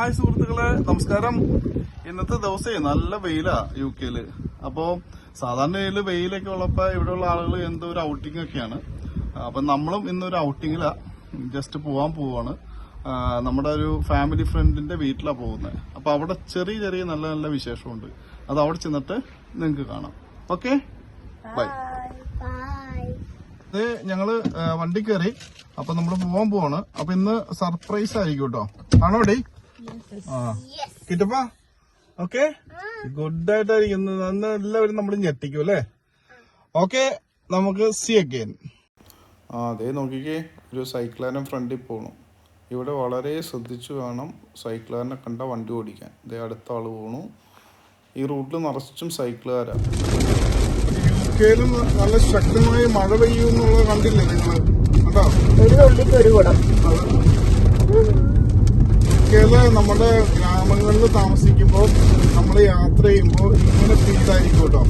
Hi സുഹൃത്തുക്കളെ നമസ്കാരം. ഇന്നത്തെ ദിവസേ നല്ല വെയിലാ യു കെയിൽ. അപ്പോ സാധാരണ ഇതിൽ വെയിലൊക്കെ ഉള്ളപ്പോ ഇവിടെയുള്ള ആളുകൾ എന്തോ ഒരു ഔട്ടിംഗ് ഒക്കെയാണ്. അപ്പൊ നമ്മളും ഇന്നൊരു ഔട്ടിങ്ങിലാ ജസ്റ്റ് പോവാൻ പോവാണ്. നമ്മുടെ ഒരു ഫാമിലി ഫ്രണ്ടിന്റെ വീട്ടിലാ പോകുന്നത് അപ്പൊ അവിടെ ചെറിയ ചെറിയ നല്ല നല്ല വിശേഷമുണ്ട്. അത് അവിടെ ചെന്നിട്ട് നിങ്ങൾക്ക് കാണാം. ഓക്കെ? ബൈ. ഇത് ഞങ്ങൾ വണ്ടി കയറി അപ്പൊ നമ്മൾ പോവാൻ പോവാണ്. അപ്പൊ ഇന്ന് സർപ്രൈസ് ആയിരിക്കും കേട്ടോ. ആണോ ഡേ ആ. കിട്ടപ്പ ഓക്കെ ഗുഡ് ആയിട്ടായിരിക്കും അന്ന് എല്ലാവരും നമ്മൾ ഞെട്ടിക്കും അല്ലേ? ഓക്കെ നമുക്ക് സി അഗെയിൻ ആ അതെ നോക്കിക്കേ. ഒരു സൈക്ലാനം ഫ്രണ്ടിൽ പോകണം ഇവിടെ വളരെ ശ്രദ്ധിച്ചു വേണം സൈക്കിളുകാരനെ കണ്ട വണ്ടി ഓടിക്കാൻ. ഇതേ അടുത്ത ആൾ പോണു. ഈ റൂട്ടിൽ നിറച്ചും സൈക്കിളുകാരാണ് നല്ല ശക്തമായ മഴ പെയ്യുമെന്നുള്ളത് കണ്ടില്ലേ നിങ്ങൾ കേട്ടോ ഒരു കേരള നമ്മുടെ ഗ്രാമങ്ങളിൽ താമസിക്കുമ്പോൾ നമ്മൾ യാത്ര ചെയ്യുമ്പോൾ ഇങ്ങനെ ഫീലായിരിക്കും കേട്ടോ.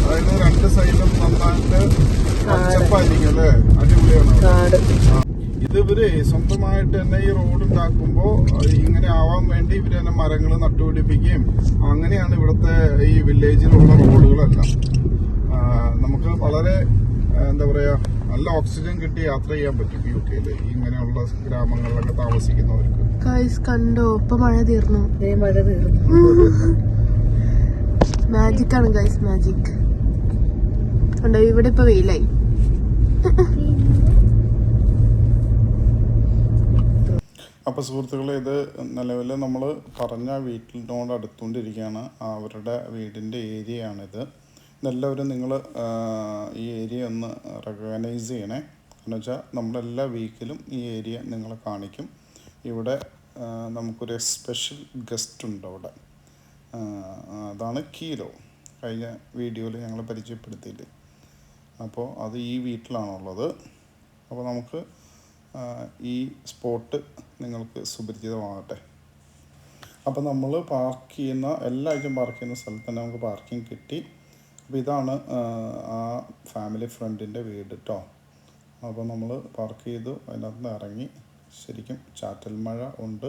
അതായത് രണ്ട് സൈഡിലും നന്നായിട്ട് പച്ചപ്പായിരിക്കും അല്ലേ? അടിപൊളിയാണ്. ഇത് ഇവർ സ്വന്തമായിട്ട് തന്നെ ഈ റോഡ് ഉണ്ടാക്കുമ്പോ ഇങ്ങനെ ആവാൻ വേണ്ടി ഇവർ തന്നെ മരങ്ങൾ നട്ടുപിടിപ്പിക്കുകയും അങ്ങനെയാണ് ഇവിടുത്തെ ഈ വില്ലേജിലുള്ള റോഡുകളെല്ലാം നമുക്ക് വളരെ എന്താ പറയാ നല്ല ഓക്സിജൻ കിട്ടി യാത്ര ചെയ്യാൻ പറ്റും യു കെയിൽ ഇങ്ങനെയുള്ള ഗ്രാമങ്ങളിലൊക്കെ താമസിക്കുന്നവർക്ക്. ഗൈസ് കണ്ടോ? ഇപ്പൊ മഴ തീർന്നു. ദേ മഴ തീർന്നു. മാജിക് ആണ് ഗൈസ് മാജിക് കണ്ടോ ഇവിടെ ഇപ്പൊ വെയിലായി. അപ്പോൾ സുഹൃത്തുക്കളെ ഇത് നിലവിൽ നമ്മൾ പറഞ്ഞ വീട്ടിനോട് അടുത്തുകൊണ്ടിരിക്കുകയാണ്. അവരുടെ വീടിന്റെ ഏരിയയാണിത്. ഇതെല്ലാവരും നിങ്ങൾ ഈ ഏരിയ ഒന്ന് റെക്കഗ്നൈസ് ചെയ്യണേ. എന്ന് വെച്ചാൽ നമ്മളെല്ലാ വീക്കിലും ഈ ഏരിയ നിങ്ങളെ കാണിക്കും. ഇവിടെ നമുക്കൊരു സ്പെഷ്യൽ ഗസ്റ്റ് ഉണ്ട് അവിടെ. അതാണ് കീലോ. കഴിഞ്ഞ വീഡിയോയിൽ ഞങ്ങൾ പരിചയപ്പെടുത്തിയില്ലേ. അപ്പോൾ അത് ഈ വീട്ടിലാണുള്ളത്. അപ്പോൾ നമുക്ക് ഈ സ്പോട്ട് നിങ്ങൾക്ക് സുപരിചിതമാകട്ടെ. അപ്പോൾ നമ്മൾ പാർക്ക് ചെയ്യുന്ന എല്ലാ ആഴ്ചയും പാർക്ക് ചെയ്യുന്ന സ്ഥലത്ത് തന്നെ നമുക്ക് പാർക്കിംഗ് കിട്ടി. അപ്പോൾ ഇതാണ് ആ, ഫാമിലി ഫ്രണ്ടിന്റെ വീട് കേട്ടോ അപ്പോൾ നമ്മൾ പാർക്ക് ചെയ്തു അതിനകത്ത് ഇറങ്ങി. ശരിക്കും ചാറ്റൽ മഴ ഉണ്ട്.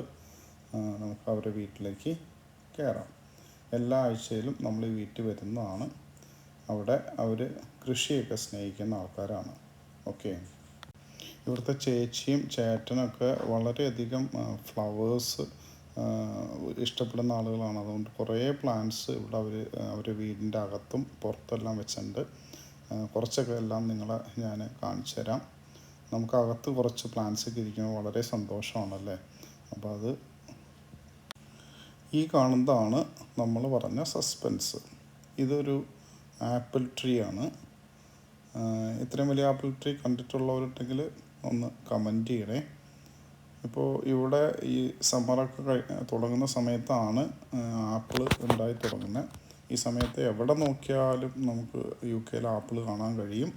നമുക്ക് അവരുടെ വീട്ടിലേക്ക് കയറാം എല്ലാ ആഴ്ചയിലും നമ്മൾ ഈ വീട്ടിൽ വരുന്നതാണ്. അവിടെ അവർ കൃഷിയൊക്കെ സ്നേഹിക്കുന്ന ആൾക്കാരാണ്. ഓക്കെ. ഇവിടുത്തെ ചേച്ചിയും ചേട്ടനൊക്കെ വളരെയധികം ഫ്ലവേഴ്സ് ഇഷ്ടപ്പെടുന്ന ആളുകളാണ്. അതുകൊണ്ട് കുറേ പ്ലാന്റ്സ് ഇവിടെ അവർ അവർ വീടിന്റെ അകത്തും പുറത്തെല്ലാം വെച്ചിട്ടുണ്ട്. കുറച്ചൊക്കെ എല്ലാം നിങ്ങളെ ഞാൻ കാണിച്ചു തരാം നമുക്ക് അകത്ത് കുറച്ച് പ്ലാന്റ്സ് ഒക്കെ ഇരിക്കുമ്പോൾ വളരെ സന്തോഷമാണല്ലേ? അപ്പോൾ അത് ഈ കാണുന്നതാണ് നമ്മൾ പറഞ്ഞ സസ്പെൻസ് ഇതൊരു ആപ്പിൾ ട്രീ ആണ്. ഇത്രയും വലിയ ആപ്പിൾ ട്രീ കണ്ടിട്ടുള്ളവരുണ്ടെങ്കിൽ ഒന്ന് കമന്റ് ചെയ്യണേ. ഇപ്പോൾ ഇവിടെ ഈ സമ്മറൊക്കെ തുടങ്ങുന്ന സമയത്താണ് ആപ്പിൾ ഉണ്ടായി തുടങ്ങുന്നത് ഈ സമയത്ത് എവിടെ നോക്കിയാലും നമുക്ക് യു കെയിൽ ആപ്പിൾ കാണാൻ കഴിയും.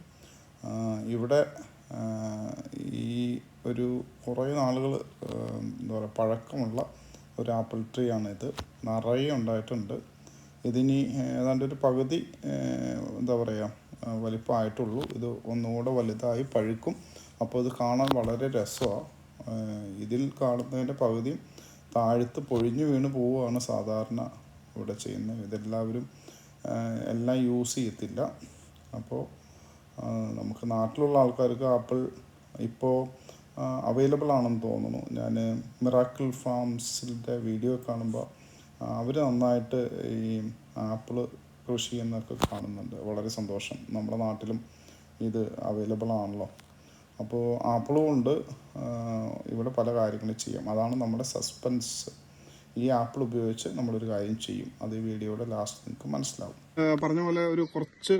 ഇവിടെ ഈ ഒരു കുറേ നാളുകൾ എന്താ പറയുക പഴക്കമുള്ള ഒരു ആപ്പിൾ ട്രീ ആണ് ഇത് നിറയെ ഉണ്ടായിട്ടുണ്ട്. ഇതിനി ഏതാണ്ട് ഒരു പകുതി എന്താ പറയുക വലിപ്പമായിട്ടുള്ളൂ. ഇത് ഒന്നുകൂടെ വലുതായി പഴുക്കും. അപ്പോൾ ഇത് കാണാൻ വളരെ രസമാണ് ഇതിൽ കാണുന്നതിന്റെ പകുതിയും താഴ്ത്ത് പൊഴിഞ്ഞു വീണ് പോവുകയാണ് സാധാരണ ഇവിടെ ചെയ്യുന്നത്. ഇതെല്ലാവരും എല്ലാം യൂസ് ചെയ്യത്തില്ല. അപ്പോൾ നമുക്ക് നാട്ടിലുള്ള ആൾക്കാർക്ക് ആപ്പിൾ ഇപ്പോൾ അവൈലബിൾ ആണെന്ന് തോന്നുന്നു. ഞാൻ മിറാക്കിൾ ഫാംസിന്റെ വീഡിയോ കാണുമ്പോൾ അവർ നന്നായിട്ട് ഈ ആപ്പിൾ കൃഷി എന്നൊക്കെ കാണുന്നുണ്ട്. വളരെ സന്തോഷം. നമ്മുടെ നാട്ടിലും ഇത് അവൈലബിൾ ആണല്ലോ. അപ്പോൾ ആപ്പിളും ഉണ്ട്. ഇവിടെ പല കാര്യങ്ങളും ചെയ്യാം. അതാണ് നമ്മുടെ സസ്പെൻസ് ഈ ആപ്പിൾ ഉപയോഗിച്ച് നമ്മളൊരു കാര്യം ചെയ്യും. അത് ഈ വീഡിയോയുടെ ലാസ്റ്റ് നിങ്ങൾക്ക് മനസ്സിലാവും. പറഞ്ഞ പോലെ ഒരു കുറച്ച്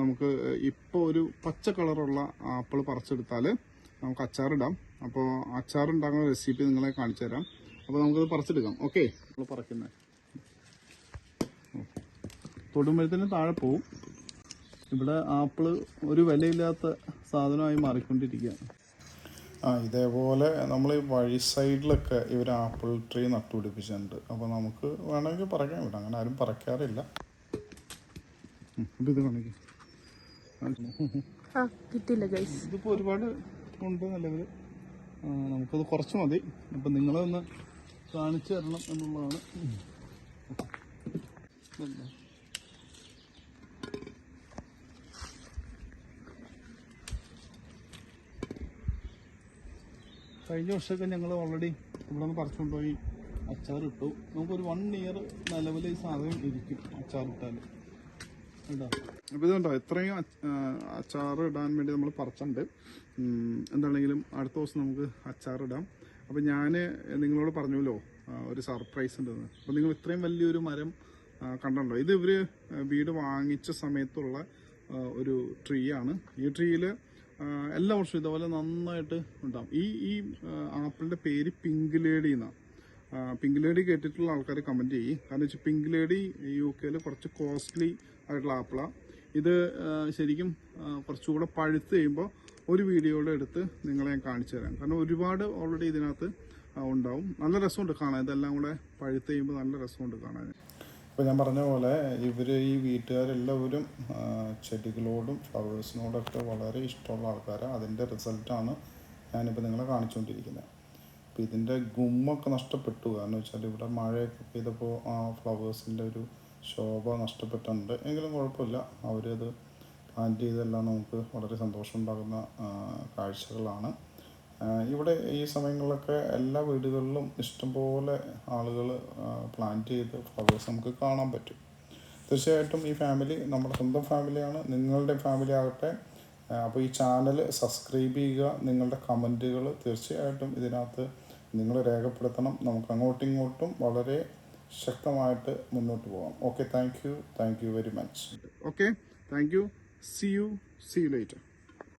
നമുക്ക് ഇപ്പോൾ ഒരു പച്ച കളറുള്ള ആപ്പിൾ പറിച്ചെടുത്താൽ നമുക്ക് അച്ചാറിടാം അപ്പോൾ അച്ചാറുണ്ടാകുന്ന റെസിപ്പി നിങ്ങളെ കാണിച്ചു തരാം. അപ്പോൾ നമുക്കത് പറിച്ചെടുക്കാം. ഓക്കെ നമ്മൾ പറിക്കുന്നത് തൊടുമ്പഴത്തേനും താഴെ പോവും. ഇവിടെ ആപ്പിൾ ഒരു വിലയില്ലാത്ത സാധനമായി മാറിക്കൊണ്ടിരിക്കുകയാണ്. ആ ഇതേപോലെ നമ്മൾ ഈ വഴി സൈഡിലൊക്കെ ഇവർ ആപ്പിൾ ട്രീ നട്ടുപിടിപ്പിച്ചിട്ടുണ്ട്. അപ്പോൾ നമുക്ക് വേണമെങ്കിൽ പറിക്കാൻ വിടാം അങ്ങനെ ആരും പറക്കാറില്ല. ഇത് കാണിക്കും. ആ കിട്ടില്ല ഇതിപ്പോൾ ഒരുപാട് ഉണ്ട് നിലവിൽ നമുക്കത് കുറച്ച് മതി. അപ്പം നിങ്ങളൊന്ന് കാണിച്ചു തരണം എന്നുള്ളതാണ്. കഴിഞ്ഞ വർഷമൊക്കെ ഞങ്ങൾ ഓൾറെഡി ഇവിടെ നിന്ന് പറിച്ചുകൊണ്ടുപോയി അച്ചാറിട്ടു നമുക്കൊരു വൺ ഇയർ നിലവിൽ ഈ സാധനം ഇരിക്കും അച്ചാറിട്ടാൽ കേട്ടോ? അപ്പോൾ ഇതുണ്ടോ ഇത്രയും അച്ച- അച്ചാർ ഇടാൻ വേണ്ടി നമ്മൾ പറിച്ചിട്ടുണ്ട് എന്താണെങ്കിലും അടുത്ത ദിവസം നമുക്ക് അച്ചാറിടാം അപ്പോൾ ഞാൻ നിങ്ങളോട് പറഞ്ഞല്ലോ ഒരു സർപ്രൈസ് ഉണ്ടെന്ന്. അപ്പോൾ നിങ്ങൾ ഇത്രയും വലിയൊരു മരം ആ, കണ്ടോ ഇത് ഇവർ വീട് വാങ്ങിച്ച സമയത്തുള്ള ഒരു ട്രീ ആണ്. ഈ ട്രീയിൽ എല്ലാ വർഷവും ഇതുപോലെ നന്നായിട്ട് ഉണ്ടാവും. ഈ ഈ ആപ്പിളിന്റെ പേര് പിങ്ക് ലേഡി എന്നാണ് പിങ്ക് ലേഡി കേട്ടിട്ടുള്ള ആൾക്കാർ കമന്റ് ചെയ്യും. കാരണം വെച്ചാൽ പിങ്ക് ലേഡി യു കെയിൽ കുറച്ച് കോസ്റ്റ്ലി ആയിട്ടുള്ള ആപ്പിളാണ് ഇത് ശരിക്കും കുറച്ചുകൂടെ പഴുത്ത് കഴിയുമ്പോൾ ഒരു വീഡിയോയുടെ എടുത്ത് നിങ്ങളെ ഞാൻ കാണിച്ചു തരാം. കാരണം ഒരുപാട് ഓൾറെഡി ഇതിനകത്ത് ഉണ്ടാവും. നല്ല രസമുണ്ട് കാണാൻ. ഇതെല്ലാം കൂടെ പഴുത്ത് കഴിയുമ്പോൾ നല്ല രസമുണ്ട് കാണാൻ. ഇപ്പോൾ ഞാൻ പറഞ്ഞ പോലെ ഇവർ ഈ വീട്ടുകാരെല്ലാവരും ചെടികളോടും ഫ്ലവേഴ്സിനോടൊക്കെ വളരെ ഇഷ്ടമുള്ള ആൾക്കാരാണ് അതിന്റെ റിസൾട്ടാണ് ഞാനിപ്പോൾ നിങ്ങളെ കാണിച്ചുകൊണ്ടിരിക്കുന്നത് അപ്പോൾ ഇതിന്റെ ഗുമ്മൊക്കെ നഷ്ടപ്പെട്ടു. കാരണം വെച്ചാൽ ഇവിടെ മഴയൊക്കെ പെയ്തപ്പോൾ ആ ഫ്ലവേഴ്സിന്റെ ഒരു ശോഭ നഷ്ടപ്പെട്ടിട്ടുണ്ട്. എങ്കിലും കുഴപ്പമില്ല. അവരത് പ്ലാന്റ് ചെയ്തെല്ലാം നമുക്ക് വളരെ സന്തോഷം ഉണ്ടാകുന്ന കാഴ്ചകളാണ്. ഇവിടെ ഈ സമയങ്ങളിലൊക്കെ എല്ലാ വീടുകളിലും ഇഷ്ടംപോലെ ആളുകൾ പ്ലാന്റ് ചെയ്ത് ഫ്ലവേഴ്സ് നമുക്ക് കാണാൻ പറ്റും. തീർച്ചയായിട്ടും ഈ ഫാമിലി നമ്മുടെ സ്വന്തം ഫാമിലിയാണ് നിങ്ങളുടെ ഫാമിലി ആകട്ടെ. അപ്പോൾ ഈ ചാനൽ സബ്സ്ക്രൈബ് ചെയ്യുക. നിങ്ങളുടെ കമന്റുകൾ തീർച്ചയായിട്ടും ഇതിനകത്ത് നിങ്ങൾ രേഖപ്പെടുത്തണം. നമുക്ക് അങ്ങോട്ടും ഇങ്ങോട്ടും വളരെ ശക്തമായിട്ട് മുന്നോട്ട് പോകാം. Okay thank you thank you very much okay thank you see you see you later